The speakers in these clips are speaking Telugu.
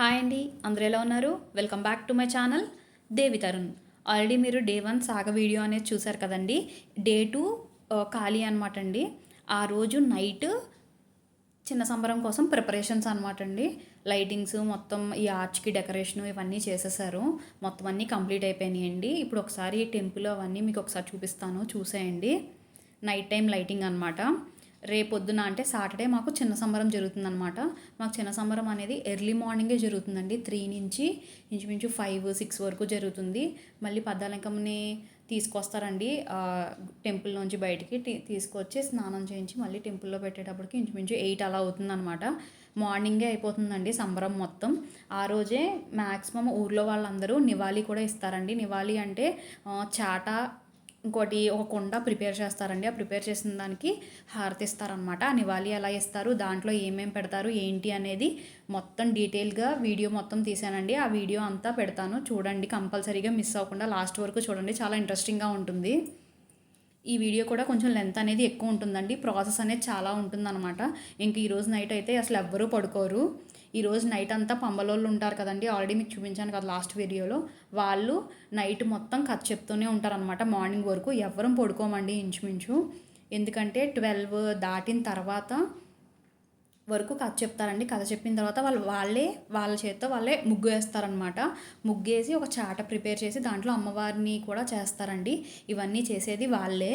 హాయ్ అండి అందరూ ఎలా ఉన్నారు? Welcome back to my channel Devi Tarun already మీరు డే వన్ సాగ వీడియో అనేది చూసారు కదండి. డే టూ ఖాళీ అనమాట అండి. ఆ రోజు నైట్ చిన్న సంబరం కోసం ప్రిపరేషన్స్ అనమాట అండి. లైటింగ్స్ మొత్తం ఈ ఆర్చ్కి డెకరేషన్ ఇవన్నీ చేసేసారు. మొత్తం అన్నీ కంప్లీట్ అయిపోయినాయండి ఇప్పుడు ఒకసారి టెంపుల్ అవన్నీ మీకు ఒకసారి చూపిస్తాను చూసేయండి. నైట్ టైం లైటింగ్ అనమాట రేపొద్దున అంటే సాటర్డే మాకు చిన్న సంబరం జరుగుతుందనమాట మాకు చిన్న సంబరం అనేది ఎర్లీ మార్నింగే జరుగుతుందండి. త్రీ నుంచి ఇంచుమించు ఫైవ్ సిక్స్ వరకు జరుగుతుంది. మళ్ళీ పద్దాలంకమ్మని తీసుకొస్తారండి. టెంపుల్ నుంచి బయటికి తీసుకొచ్చి స్నానం చేయించి మళ్ళీ టెంపుల్లో పెట్టేటప్పటికి ఇంచుమించు ఎయిట్ అలా అవుతుందన్నమాట. మార్నింగే అయిపోతుందండి సంబరం మొత్తం. ఆ రోజే మ్యాక్సిమం ఊర్లో వాళ్ళందరూ నివాళి కూడా ఇస్తారండి. నివాళి అంటే చాట ఇంకోటి ఒక కుండ ప్రిపేర్ చేస్తారండి. ఆ ప్రిపేర్ చేసిన దానికి హారతి ఇస్తారనమాట ఆ నివాళి ఎలా ఇస్తారు? దాంట్లో ఏమేమి పెడతారు? ఏంటి అనేది మొత్తం డీటెయిల్గా వీడియో మొత్తం తీసానండి. ఆ వీడియో అంతా పెడతాను. చూడండి కంపల్సరీగా మిస్ అవ్వకుండా లాస్ట్ వరకు చూడండి. చాలా ఇంట్రెస్టింగ్గా ఉంటుంది. ఈ వీడియో కూడా కొంచెం లెంత్ అనేది ఎక్కువ ఉంటుందండి. ప్రాసెస్ అనేది చాలా ఉంటుందన్నమాట. ఇంక ఈరోజు నైట్ అయితే అసలు ఎవ్వరూ పడుకోరు. ఈరోజు నైట్ అంతా పంబలోళ్ళు ఉంటారు కదండి. ఆల్రెడీ మీకు చూపించాను కదా లాస్ట్ వీడియోలో వాళ్ళు నైట్ మొత్తం కథ చెప్తూనే ఉంటారనమాట మార్నింగ్ వరకు. ఎవ్వరం పడుకోమండి ఇంచుమించు. ఎందుకంటే ట్వెల్వ్ దాటిన తర్వాత వరకు కథ చెప్తారండి. కథ చెప్పిన తర్వాత వాళ్ళు వాళ్ళే వాళ్ళ చేత్తో వాళ్ళే ముగ్గు వేస్తారనమాట ముగ్గేసి ఒక చాట ప్రిపేర్ చేసి దాంట్లో అమ్మవారిని కూడా చేస్తారండి. ఇవన్నీ చేసేది వాళ్ళే.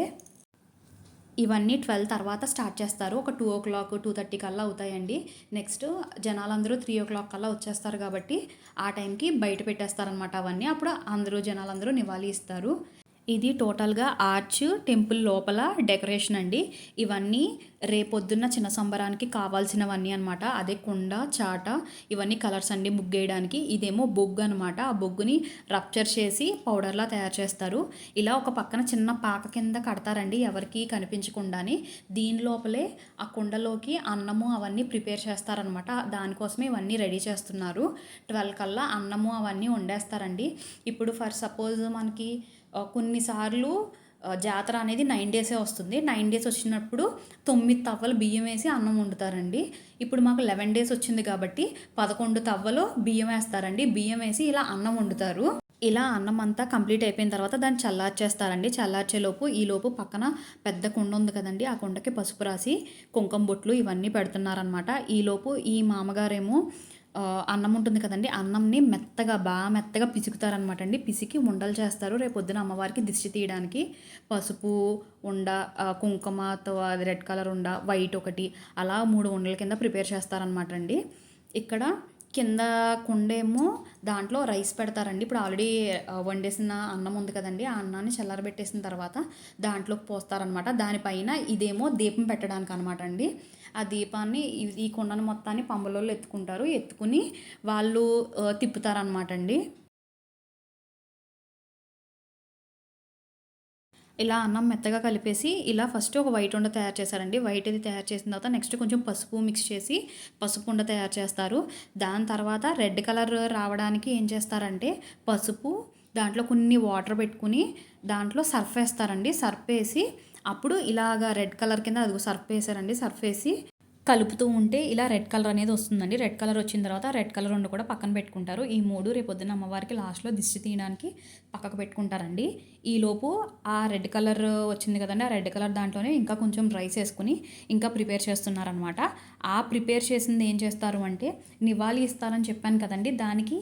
ఇవన్నీ ట్వెల్వ్ తర్వాత స్టార్ట్ చేస్తారు. ఒక two o'clock two thirty కల్లా అవుతాయండి. నెక్స్ట్ జనాలందరూ త్రీ ఓ క్లాక్ కల్లా వచ్చేస్తారు కాబట్టి ఆ టైంకి బయట పెట్టేస్తారనమాట అవన్నీ. అప్పుడు అందరూ జనాలందరూ నివాళి ఇస్తారు. ఇది టోటల్గా ఆర్చ్ టెంపుల్ లోపల డెకరేషన్ అండి. ఇవన్నీ రేపొద్దున్న చిన్న సంబరానికి కావాల్సినవన్నీ అనమాట అదే కుండ చాట ఇవన్నీ కలర్స్ అండి ముగ్గేయడానికి. ఇదేమో బొగ్గు అనమాట ఆ బొగ్గుని రప్చర్ చేసి పౌడర్లా తయారు చేస్తారు. ఇలా ఒక పక్కన చిన్న పాక కింద కడతారండి ఎవరికి కనిపించకుండానే. దీని లోపలే ఆ కుండలోకి అన్నము అవన్నీ ప్రిపేర్ చేస్తారనమాట దానికోసమే ఇవన్నీ రెడీ చేస్తున్నారు. ట్వెల్వ్ కల్లా అన్నము అవన్నీ వండేస్తారండి. ఇప్పుడు ఫర్ సపోజ్ మనకి కొన్నిసార్లు జాతర అనేది నైన్ డేసే వస్తుంది. నైన్ డేస్ వచ్చినప్పుడు తొమ్మిది తవ్వలు బియ్యం వేసి అన్నం వండుతారండి. ఇప్పుడు మాకు లెవెన్ డేస్ వచ్చింది కాబట్టి పదకొండు తవ్వలు బియ్యం వేస్తారండి. బియ్యం వేసి ఇలా అన్నం వండుతారు. ఇలా అన్నం అంతా కంప్లీట్ అయిపోయిన తర్వాత దాన్ని చల్లార్చేస్తారండి. చల్లార్చేలోపు ఈలోపు పక్కన పెద్ద కుండ ఉంది కదండి. ఆ కుండకి పసుపు రాసి కుంకుమ బొట్లు ఇవన్నీ పెడుతున్నారనమాట ఈలోపు ఈ మామగారేమో అన్నం ఉంటుంది కదండి అన్నంని మెత్తగా బాగా మెత్తగా పిసుకుతారనమాట అండి. పిసికి ఉండలు చేస్తారు. రేపు పొద్దున అమ్మవారికి దిష్టి తీయడానికి పసుపు ఉండ కుంకుమతో అది రెడ్ కలర్ ఉండ వైట్ ఒకటి అలా మూడు ఉండల కింద ప్రిపేర్ చేస్తారనమాట అండి. ఇక్కడ కింద కుండేమో దాంట్లో రైస్ పెడతారండి. ఇప్పుడు ఆల్రెడీ వండేసిన అన్నం ఉంది కదండి ఆ అన్నాన్ని చల్లారబెట్టేసిన తర్వాత దాంట్లోకి పోస్తారనమాట దానిపైన ఇదేమో దీపం పెట్టడానికి అనమాట అండి. ఆ దీపాన్ని ఈ- ఈ కుండను మొత్తాన్ని పంబలోళ్ళు ఎత్తుకుంటారు. ఎత్తుకుని వాళ్ళు తిప్పుతారనమాట అండి ఇలా అన్నం మెత్తగా కలిపేసి ఇలా ఫస్ట్ ఒక వైట్ ఉండ తయారు చేశారండి. వైట్ అది తయారు చేసిన తర్వాత నెక్స్ట్ కొంచెం పసుపు మిక్స్ చేసి పసుపు ఉండ తయారు చేస్తారు. దాని తర్వాత రెడ్ కలర్ రావడానికి ఏం చేస్తారంటే పసుపు దాంట్లో కొన్ని వాటర్ పెట్టుకుని దాంట్లో సర్ఫ్ వేస్తారండి. సర్ఫ్ వేసి అప్పుడు ఇలాగా రెడ్ కలర్ కింద అది సర్ఫ్ వేసారండి సర్ఫ్ వేసి కలుపుతూ ఉంటే ఇలా రెడ్ కలర్ అనేది వస్తుందండి. రెడ్ కలర్ వచ్చిన తర్వాత రెడ్ కలర్ రెండు కూడా పక్కన పెట్టుకుంటారు. ఈ మూడు రేపొద్దున అమ్మవారికి లాస్ట్లో దిష్టి తీయడానికి పక్కకు పెట్టుకుంటారండి. ఈలోపు ఆ రెడ్ కలర్ వచ్చింది కదండి ఆ రెడ్ కలర్ దాంట్లోనే ఇంకా కొంచెం రైస్ వేసుకుని ఇంకా ప్రిపేర్ చేస్తున్నారనమాట ఆ ప్రిపేర్ చేసింది ఏం చేస్తారు అంటే నివాళి ఇస్తారని చెప్పాను కదండి. దానికి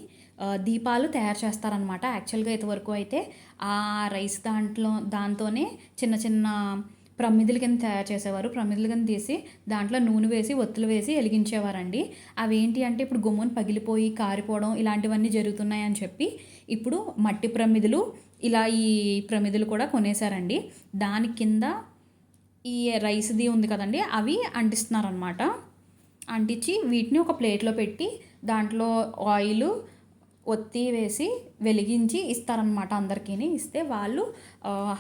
దీపాలు తయారు చేస్తారనమాట యాక్చువల్గా ఇంతవరకు అయితే ఆ రైస్ దాంట్లో దాంతోనే చిన్న చిన్న ప్రమిదుల కింద తయారు చేసేవారు. ప్రమిదుల కింద తీసి దాంట్లో నూనె వేసి ఒత్తులు వేసి వెలిగించేవారండి. అవి ఏంటి అంటే ఇప్పుడు గుమ్మను పగిలిపోయి కారిపోవడం ఇలాంటివన్నీ జరుగుతున్నాయి అని చెప్పి ఇప్పుడు మట్టి ప్రమిదలు ఇలా ఈ ప్రమిదలు కూడా కొనేశారండి. దాని కింద ఈ రైస్ది ఉంది కదండి అవి అంటిస్తున్నారనమాట అంటించి వీటిని ఒక ప్లేట్లో పెట్టి దాంట్లో ఆయిల్ ఒత్తి వేసి వెలిగించి ఇస్తారనమాట అందరికీ ఇస్తే వాళ్ళు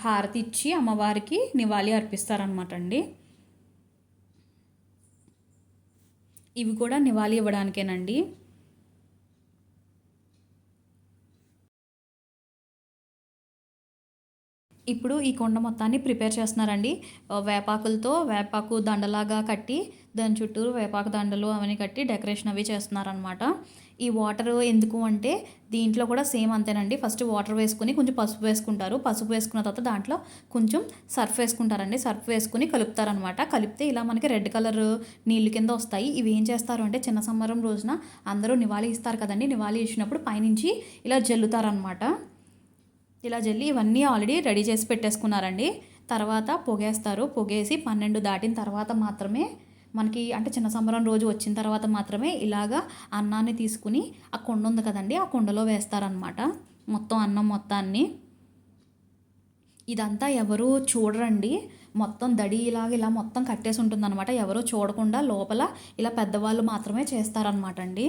హారతి ఇచ్చి అమ్మవారికి నివాళి అర్పిస్తారనమాట అండి ఇవి కూడా నివాళి ఇవ్వడానికేనండి. ఇప్పుడు ఈ కొండ మొత్తాన్ని ప్రిపేర్ చేస్తున్నారండి. వేపాకులతో వేపాకు దండలాగా కట్టి దాని చుట్టూరు వేపాకు దండలు అవన్నీ కట్టి డెకరేషన్ అవి చేస్తున్నారనమాట ఈ వాటర్ ఎందుకు అంటే దీంట్లో కూడా సేమ్ అంతేనండి. ఫస్ట్ వాటర్ వేసుకుని కొంచెం పసుపు వేసుకుంటారు. పసుపు వేసుకున్న తర్వాత దాంట్లో కొంచెం సర్ఫ్ వేసుకుంటారండి. సర్ఫ్ వేసుకుని కలుపుతారనమాట కలిపితే ఇలా మనకి రెడ్ కలర్ నీళ్ళు కింద వస్తాయి. ఇవి ఏం చేస్తారు అంటే చిన్న సంబరం రోజున అందరూ నివాళి ఇస్తారు కదండి. నివాళి ఇచ్చినప్పుడు పైనుంచి ఇలా జల్లుతారనమాట ఇలా జల్లి ఇవన్నీ ఆల్రెడీ రెడీ చేసి పెట్టేసుకున్నారండి. తర్వాత పొగేస్తారు. పొగేసి పన్నెండు దాటిన తర్వాత మాత్రమే మనకి అంటే చిన్న సంబరం రోజు వచ్చిన తర్వాత మాత్రమే ఇలాగా అన్నాన్ని తీసుకుని ఆ కొండ ఉంది కదండి ఆ కొండలో వేస్తారనమాట మొత్తం అన్నం మొత్తాన్ని. ఇదంతా ఎవరు చూడరండి. మొత్తం దడి ఇలాగ ఇలా మొత్తం కట్టేసి ఉంటుందన్నమాట. ఎవరు చూడకుండా లోపల ఇలా పెద్దవాళ్ళు మాత్రమే చేస్తారనమాట అండి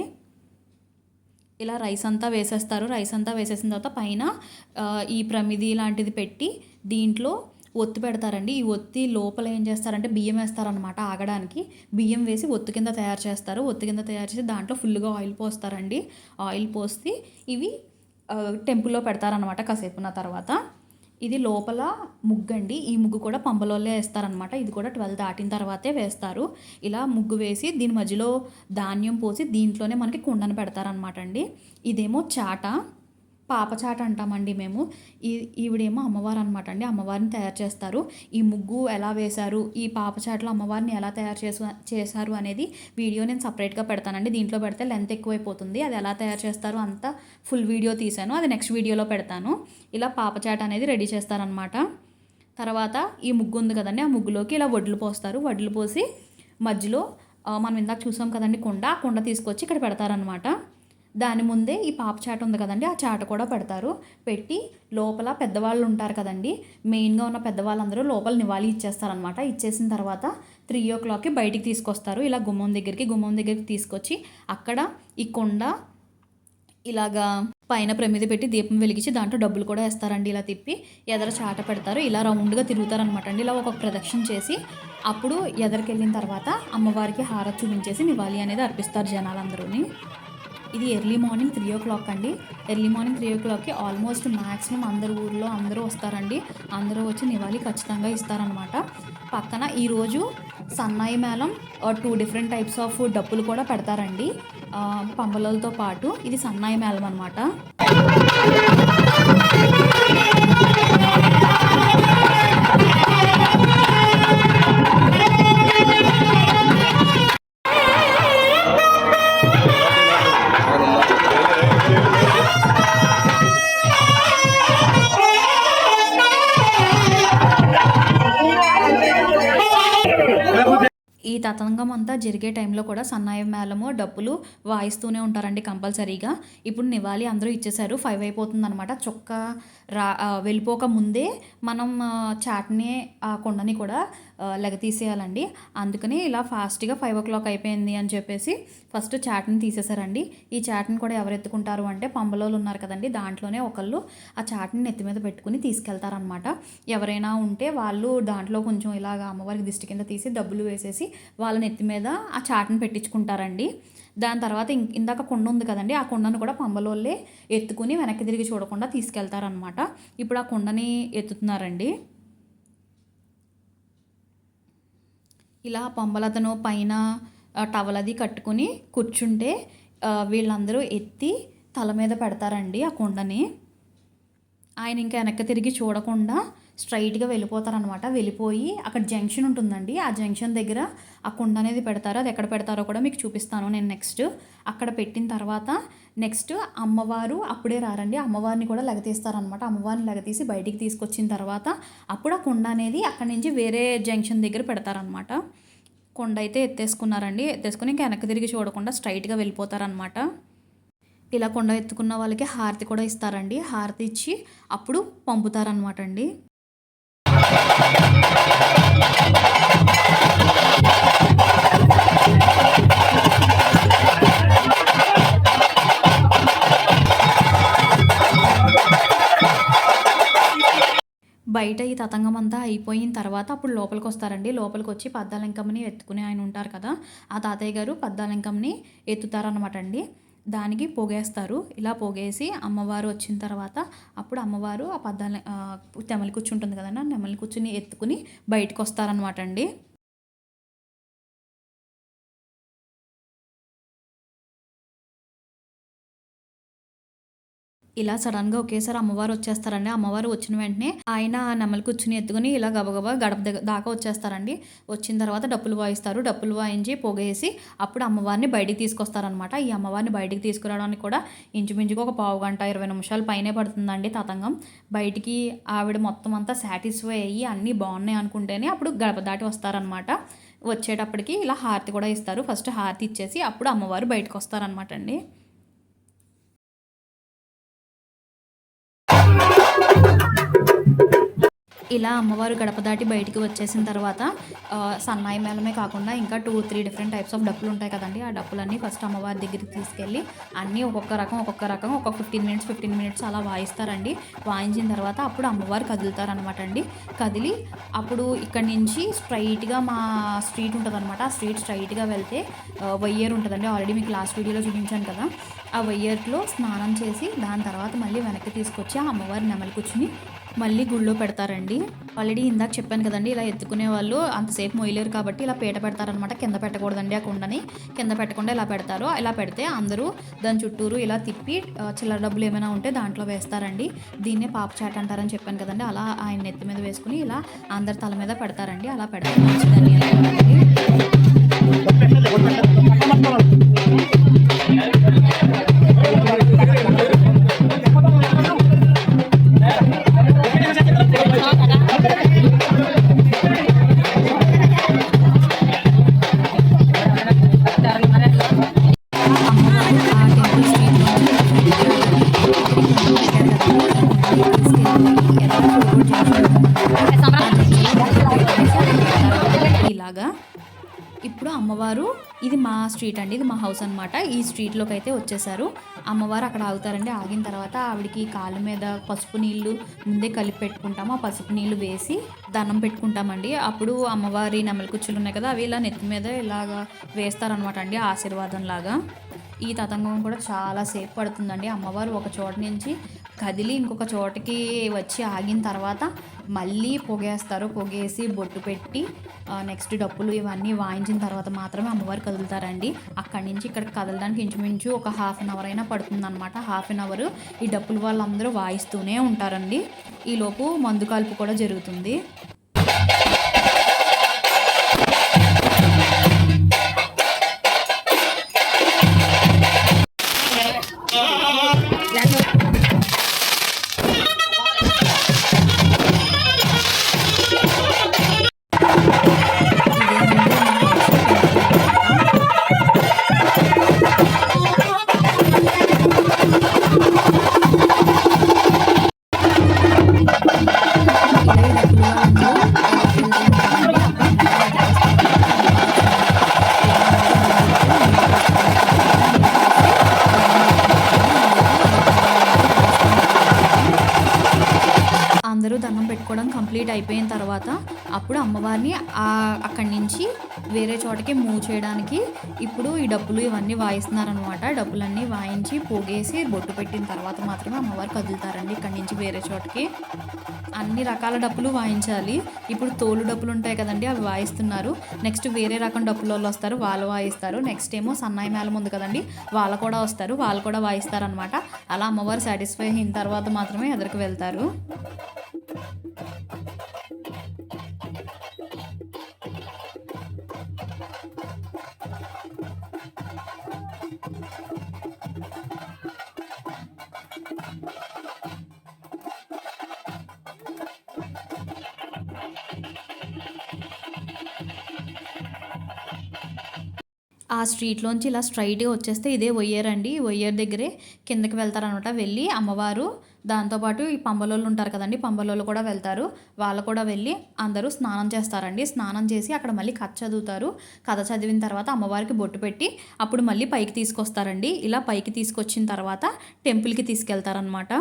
ఇలా రైస్ అంతా వేసేస్తారు. రైస్ అంతా వేసేసిన తర్వాత పైన ఈ ప్రమిది లాంటిది పెట్టి దీంట్లో ఒత్తి పెడతారండి. ఈ ఒత్తి లోపల ఏం చేస్తారంటే బియ్యం వేస్తారనమాట ఆగడానికి. బియ్యం వేసి ఒత్తు కింద తయారు చేస్తారు. ఒత్తు కింద తయారు చేసి దాంట్లో ఫుల్గా ఆయిల్ పోస్తారండి. ఆయిల్ పోసి ఇవి టెంపుల్లో పెడతారనమాట కాసేపు ఉన్న తర్వాత. ఇది లోపల ముగ్గు అండి ఈ ముగ్గు కూడా పంబలోనే వేస్తారనమాట ఇది కూడా ట్వెల్వ్ దాటిన తర్వాతే వేస్తారు. ఇలా ముగ్గు వేసి దీని మధ్యలో ధాన్యం పోసి దీంట్లోనే మనకి కుండను పెడతారనమాట అండి. ఇదేమో చాట. పాపచాట అంటామండి మేము. ఈ ఈవిడేమో అమ్మవారు అనమాట అండి. అమ్మవారిని తయారు చేస్తారు. ఈ ముగ్గు ఎలా వేశారు? ఈ పాపచాటలో అమ్మవారిని ఎలా తయారు చేసు చేశారు అనేది వీడియో నేను సపరేట్గా పెడతానండి. దీంట్లో పెడితే లెంత్ ఎక్కువైపోతుంది. అది ఎలా తయారు చేస్తారు అంతా ఫుల్ వీడియో తీశాను. అది నెక్స్ట్ వీడియోలో పెడతాను. ఇలా పాపచాట అనేది రెడీ చేస్తారనమాట తర్వాత ఈ ముగ్గు ఉంది కదండి. ఆ ముగ్గులోకి ఇలా వడ్లు పోస్తారు. వడ్లు పోసి మధ్యలో మనం ఇందాక చూసాం కదండి కుండ. ఆ కుండ తీసుకొచ్చి ఇక్కడ పెడతారనమాట దాని ముందే ఈ పాప చాట ఉంది కదండి ఆ చాట కూడా పెడతారు. పెట్టి లోపల పెద్దవాళ్ళు ఉంటారు కదండి మెయిన్గా ఉన్న పెద్దవాళ్ళందరూ లోపల నివాళి ఇచ్చేస్తారనమాట ఇచ్చేసిన తర్వాత త్రీ ఓ క్లాక్కి బయటికి తీసుకొస్తారు. ఇలా గుమ్మం దగ్గరికి గుమ్మం దగ్గరికి తీసుకొచ్చి అక్కడ ఈ కొండ ఇలాగా పైన ప్రమిది పెట్టి దీపం వెలిగించి దాంట్లో డబ్బులు కూడా వేస్తారండి. ఇలా తిప్పి ఎదర చాట పెడతారు. ఇలా రౌండ్గా తిరుగుతారనమాట అండి ఇలా ఒక ప్రదక్షిణ చేసి అప్పుడు ఎదరికి వెళ్ళిన తర్వాత అమ్మవారికి హారతి చూపించేసి నివాళి అనేది అర్పిస్తారు జనాలందరూని. ఇది early morning three o'clock అండి. ఎర్లీ మార్నింగ్ త్రీ ఓ క్లాక్కి ఆల్మోస్ట్ మ్యాక్సిమం అందరు ఊర్లో అందరూ వస్తారండి. అందరూ వచ్చి నివాళి ఖచ్చితంగా ఇస్తారనమాట పక్కన ఈరోజు సన్నాయి మేళం టూ డిఫరెంట్ టైప్స్ ఆఫ్ డప్పులు కూడా పెడతారండి. పంబలతో పాటు ఇది సన్నాయి మేళం అనమాట ఈ తతంగం అంతా జరిగే టైంలో కూడా సన్నాయి మేళము డప్పులు వాయిస్తూనే ఉంటారండి కంపల్సరీగా. ఇప్పుడు నివాళి అందరూ ఇచ్చేసారు ఫైవ్ అయిపోతుంది అనమాట చొక్క రా వెళ్ళిపోక ముందే మనం ఆ, చాట్ని ఆ కొండని కూడా లెగతీసేయాలండి. అందుకని ఇలా ఫాస్ట్గా ఫైవ్ ఓ క్లాక్ అయిపోయింది అని చెప్పేసి ఫస్ట్ చాట్ని తీసేశారండి. ఈ చాట్ని కూడా ఎవరు ఎత్తుకుంటారు అంటే పంబలోలు ఉన్నారు కదండి దాంట్లోనే ఒకళ్ళు ఆ చాట్ని నెత్తి మీద పెట్టుకుని తీసుకెళ్తారనమాట ఎవరైనా ఉంటే వాళ్ళు దాంట్లో కొంచెం ఇలాగ అమ్మవారికి దిష్టి కింద తీసి డబ్బులు వేసేసి వాళ్ళ నెత్తి మీద ఆ చాట్ని పెట్టించుకుంటారండి. దాని తర్వాత ఇం- ఇందాక కొండ ఉంది కదండి ఆ కొండను కూడా పంబలోళ్ళే ఎత్తుకుని వెనక్కి తిరిగి చూడకుండా తీసుకెళ్తారనమాట ఇప్పుడు ఆ కొండని ఎత్తుతున్నారండి. ఇలా పంబలతను పైన టవల్ అది కట్టుకుని కూర్చుంటే వీళ్ళందరూ ఎత్తి తల మీద పెడతారండి ఆ కొండని. ఆయన ఇంకా వెనక్కి తిరిగి చూడకుండా స్ట్రైట్గా వెళ్ళిపోతారనమాట. వెళ్ళిపోయి అక్కడ జంక్షన్ ఉంటుందండి. ఆ జంక్షన్ దగ్గర ఆ కుండ అనేది పెడతారు. అది ఎక్కడ పెడతారో కూడా మీకు చూపిస్తాను నేను నెక్స్ట్. అక్కడ పెట్టిన తర్వాత నెక్స్ట్ అమ్మవారు అప్పుడే రారండి. అమ్మవారిని కూడా లగతీస్తారనమాట. అమ్మవారిని లగతీసి బయటికి తీసుకొచ్చిన తర్వాత అప్పుడు ఆ కుండ అనేది అక్కడి నుంచి వేరే జంక్షన్ దగ్గర పెడతారనమాట. కొండ అయితే ఎత్తేసుకున్నారండి. ఎత్తేసుకుని ఇంకా వెనక్కి తిరిగి చూడకుండా స్ట్రైట్గా వెళ్ళిపోతారనమాట. ఇలా కొండ ఎత్తుకున్న వాళ్ళకి హారతి కూడా ఇస్తారండి. హారతి ఇచ్చి అప్పుడు పంపుతారనమాట అండి బయట ఈ తతంగం అంతా అయిపోయిన తర్వాత అప్పుడు లోపలికి వస్తారండి లోపలికి వచ్చి పద్దాలంకమ్మని ఎత్తుకునే ఆయన ఉంటారు కదా. ఆ తాతయ్య గారు పద్దాలంకమ్మని ఎత్తుతారనమాట అండి దానికి పొగేస్తారు. ఇలా పొగేసి అమ్మవారు వచ్చిన తర్వాత అప్పుడు అమ్మవారు ఆ పద్దాల నెమలి కూర్చుంటుంది కదండి. ఆ నెమలి కూర్చుని ఎత్తుకుని బయటకు వస్తారనమాట అండి. ఇలా సడన్గా ఒకేసారి అమ్మవారు వచ్చేస్తారండి. అమ్మవారు వచ్చిన వెంటనే ఆయన నెమలి కూర్చుని ఎత్తుకుని ఇలా గబగబా గడప దగ్గర దాకా వచ్చేస్తారండి. వచ్చిన తర్వాత డప్పులు వాయిస్తారు. డప్పులు వాయించి పొగేసి అప్పుడు అమ్మవారిని బయటికి తీసుకొస్తారనమాట ఈ అమ్మవారిని బయటికి తీసుకురావడానికి కూడా ఇంచుమించుగా ఒక పావు గంట ఇరవై నిమిషాలు పైనే పడుతుందండి తతంగం. బయటికి ఆవిడ మొత్తం అంతా సాటిస్ఫై అయ్యి అన్నీ బాగున్నాయి అనుకుంటేనే అప్పుడు గడప దాటి వస్తారనమాట వచ్చేటప్పటికి ఇలా హారతి కూడా ఇస్తారు. ఫస్ట్ హారతి ఇచ్చేసి అప్పుడు అమ్మవారు బయటకు వస్తారనమాట అండి. ఇలా అమ్మవారు గడప దాటి బయటికి వచ్చేసిన తర్వాత సన్నాయి మేళమే కాకుండా ఇంకా two three different types of డప్పులు ఉంటాయి కదండి. ఆ డప్పులన్నీ ఫస్ట్ అమ్మవారి దగ్గరికి తీసుకెళ్ళి అన్నీ ఒక్కొక్క రకం ఒక్కొక్క రకం ఒక ఫిఫ్టీన్ మినిట్స్ ఫిఫ్టీన్ మినిట్స్ అలా వాయిస్తారండి. వాయించిన తర్వాత అప్పుడు అమ్మవారు కదులుతారనమాట అండి. కదిలి అప్పుడు ఇక్కడి నుంచి స్ట్రైట్గా మా స్ట్రీట్ ఉంటుంది అనమాట ఆ స్ట్రీట్ స్ట్రైట్గా వెళ్తే వయ్యర్ ఉంటుందండి. ఆల్రెడీ మీకు లాస్ట్ వీడియోలో చూపించాను కదా. ఆ వయ్యర్లో స్నానం చేసి దాని తర్వాత మళ్ళీ వెనక్కి తీసుకొచ్చి ఆ అమ్మవారి నెమలి కూర్చుని మళ్ళీ గుళ్ళో పెడతారండి. ఆల్రెడీ ఇందాక చెప్పాను కదండి ఇలా ఎత్తుకునే వాళ్ళు అంతసేపు మొయ్యలేరు కాబట్టి ఇలా పీట పెడతారనమాట కింద పెట్టకూడదండి ఆ కుండని. కింద పెట్టకుండా ఇలా పెడతారు. ఇలా పెడితే అందరూ దాని చుట్టూరు ఇలా తిప్పి చిల్లర డబ్బులు ఏమైనా ఉంటే దాంట్లో వేస్తారండి. దీన్నే పాప చాట్ అంటారని చెప్పాను కదండి. అలా ఆయన నెత్తి మీద వేసుకుని ఇలా అందరి తల మీద పెడతారండి. అలా పెడతారు. మంచిదని ఇది మా స్ట్రీట్ అండి ఇది మా హౌస్ అనమాట ఈ స్ట్రీట్లోకి అయితే వచ్చేసారు. అమ్మవారు అక్కడ ఆగుతారండి. ఆగిన తర్వాత ఆవిడకి కాళ్ళ మీద పసుపు నీళ్ళు ముందే కలిపి పెట్టుకుంటాము. ఆ పసుపు నీళ్ళు వేసి దండం పెట్టుకుంటామండి. అప్పుడు అమ్మవారి నెమలి కుచ్చులు ఉన్నాయి కదా అవి ఇలా నెత్తి మీద ఇలాగా వేస్తారనమాట అండి ఆశీర్వాదం లాగా. ఈ తతంగం కూడా చాలా సేపు పడుతుందండి. అమ్మవారు ఒక చోట నుంచి కదిలి ఇంకొక చోటకి వచ్చి ఆగిన తర్వాత మళ్ళీ పొగేస్తారు. పొగేసి బొట్టు పెట్టి నెక్స్ట్ డప్పులు ఇవన్నీ వాయించిన తర్వాత మాత్రమే అమ్మవారు కదులుతారండి. అక్కడి నుంచి ఇక్కడ కదలడానికి ఇంచుమించు ఒక హాఫ్ అన్ అవర్ అయినా పడుతుందన్నమాట. హాఫ్ అన్ అవర్ ఈ డప్పులు వాళ్ళందరూ వాయిస్తూనే ఉంటారండి. ఈలోపు మందు కాల్పు కూడా జరుగుతుంది. అప్పుడు అమ్మవారిని అక్కడి నుంచి వేరే చోటకి మూవ్ చేయడానికి ఇప్పుడు ఈ డబ్బులు ఇవన్నీ వాయిస్తున్నారనమాట డబ్బులన్నీ వాయించి పోగేసి బొట్టు పెట్టిన తర్వాత మాత్రమే అమ్మవారు కదులుతారండి ఇక్కడి నుంచి వేరే చోటకి. అన్ని రకాల డప్పులు వాయించాలి. ఇప్పుడు తోలు డప్పులు ఉంటాయి కదండి అవి వాయిస్తున్నారు. నెక్స్ట్ వేరే రకం డప్పుల వాళ్ళు వస్తారు వాళ్ళు వాయిస్తారు. నెక్స్ట్ ఏమో సన్నాయి మేళం ఉంది కదండి వాళ్ళు కూడా వస్తారు వాళ్ళు కూడా వాయిస్తారు అనమాట అలా అమ్మవారు సాటిస్ఫై అయిన తర్వాత మాత్రమే ఎదురుకు వెళ్తారు. ఆ స్ట్రీట్లోంచి ఇలా స్ట్రైట్గా వచ్చేస్తే ఇదే ఒయ్యేరు అండి. ఒయ్యర్ దగ్గరే కిందకి వెళ్తారనమాట వెళ్ళి అమ్మవారు దాంతోపాటు ఈ పంబలోళ్ళు ఉంటారు కదండి పంబలోళ్ళు కూడా వెళ్తారు. వాళ్ళు కూడా వెళ్ళి అందరూ స్నానం చేస్తారండి. స్నానం చేసి అక్కడ మళ్ళీ కథ చదువుతారు. కథ చదివిన తర్వాత అమ్మవారికి బొట్టు పెట్టి అప్పుడు మళ్ళీ పైకి తీసుకొస్తారండి. ఇలా పైకి తీసుకొచ్చిన తర్వాత టెంపుల్కి తీసుకెళ్తారనమాట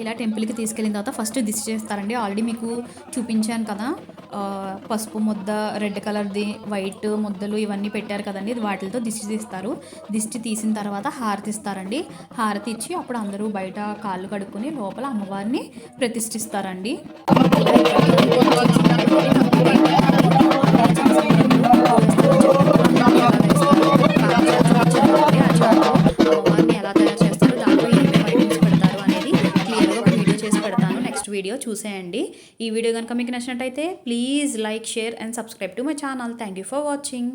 ఇలా టెంపుల్కి తీసుకెళ్ళిన తర్వాత ఫస్ట్ దిష్టి చేస్తారండి. ఆల్రెడీ మీకు చూపించాను కదా. పసుపు ముద్ద రెడ్ కలర్ది వైట్ ముద్దలు ఇవన్నీ పెట్టారు కదండి. వాటితో దిష్టి తీస్తారు దిష్టి తీసిన తర్వాత హారతి ఇస్తారండి. హారతి ఇచ్చి అప్పుడు అందరూ బయట కాళ్ళు కడుక్కొని లోపల అమ్మవారిని ప్రతిష్ఠిస్తారండి. చూసేయండి. ఈ వీడియో కనుక మీకు నచ్చినట్టయితే please like share and subscribe to my channel thank you for watching